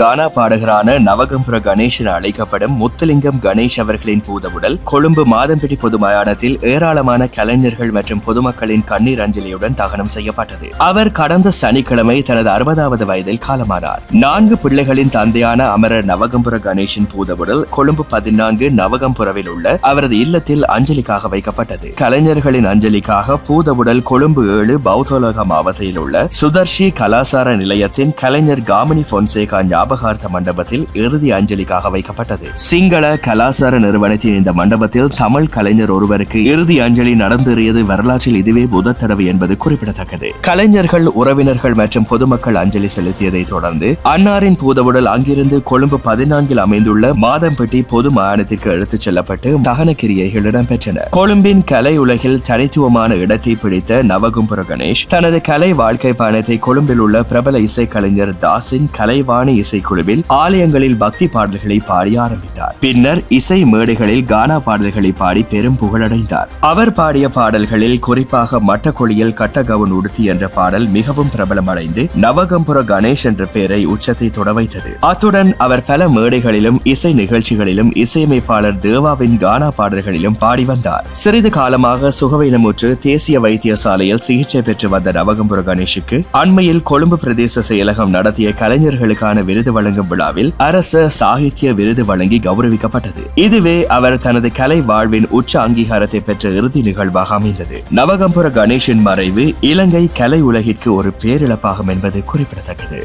கானா பாடகரான நவகம்புர கணேஷ் என அழைக்கப்படும் முத்துலிங்கம் கணேஷ் அவர்களின் பூதவுடல் கொழும்பு மாதம்பிடி பொது மயானத்தில் ஏராளமான கலைஞர்கள் மற்றும் பொதுமக்களின் கண்ணீர் அஞ்சலியுடன் தகனம் செய்யப்பட்டது. அவர் கடந்த சனிக்கிழமை தனது அறுபதாவது வயதில் காலமானார். நான்கு பிள்ளைகளின் தந்தையான அமரர் நவகம்புர கணேஷின் பூதவுடல் கொழும்பு பதினான்கு நவகம்புரவில் உள்ள அவரது இல்லத்தில் அஞ்சலிக்காக வைக்கப்பட்டது. கலைஞர்களின் அஞ்சலிக்காக பூதவுடல் கொழும்பு ஏழு பௌத்தோலக மாவட்டத்தில் உள்ள சுதர்ஷி கலாசார நிலையத்தின் கலைஞர் காமினி பொன்சேகா ஞாபகார்த்த மண்டபத்தில் இறுதி அஞ்சலிக்காக வைக்கப்பட்டது. சிங்கள கலாசார நிறுவனத்தின் இந்த மண்டபத்தில் தமிழ் கலைஞர் ஒருவருக்கு இறுதி அஞ்சலி நடந்தேறியது வரலாற்றில் இதுவே முதல் என்பது குறிப்பிடத்தக்கது. கலைஞர்கள் உறவினர்கள் மற்றும் பொதுமக்கள் அஞ்சலி செலுத்தியதை தொடர்ந்து அன்னாரின் பூதவுடல் அங்கிருந்து கொழும்பு பதினான்கில் அமைந்துள்ள மாதம்பட்டி பொது மாகாணத்திற்கு எடுத்துச் செல்லப்பட்டு தகன கிரியைகள் இடம்பெற்றன. கொழும்பின் கலை உலகில் தனித்துவமான இடத்தை பிடித்த நவகும்புர கணேஷ் தனது கலை வாழ்க்கை பயணத்தை கொழும்பில் உள்ள பிரபல இசைக்கலைஞர் தாஸின் கலைவாணி இசை இசைக்குழுவில் ஆலயங்களில் பக்தி பாடல்களை பாடி ஆரம்பித்தார். பின்னர் இசை மேடைகளில் கானா பாடல்களை பாடி பெரும் புகழடைந்தார். அவர் பாடிய பாடல்களில் குறிப்பாக மட்டக்கொழியில் கட்டகவுன் உடுத்தி என்ற பாடல் மிகவும் பிரபலமடைந்து நவகம்புர கணேஷ் என்ற பெயரை உச்சத்தை தொட வைத்தது. அத்துடன் அவர் பல மேடைகளிலும் இசை நிகழ்ச்சிகளிலும் இசையமைப்பாளர் தேவாவின் கானா பாடல்களிலும் பாடி வந்தார். சிறிது காலமாக சுகவீனமுற்று தேசிய வைத்தியசாலையில் சிகிச்சை பெற்று வந்த நவகம்புர கணேஷுக்கு அண்மையில் கொழும்பு பிரதேச செயலகம் நடத்திய கலைஞர்களுக்கான விருது விருது வழங்கும் விழாவில் அரச சாகித்ய விருது வழங்கி கௌரவிக்கப்பட்டது. இதுவே அவர் தனது கலை வாழ்வின் உச்ச அங்கீகாரத்தை பெற்ற இறுதி நிகழ்வாக அமைந்தது. நவகம்புர கணேஷின் மறைவு இலங்கை கலை உலகிற்கு ஒரு பேரிழப்பாகும் என்பது குறிப்பிடத்தக்கது.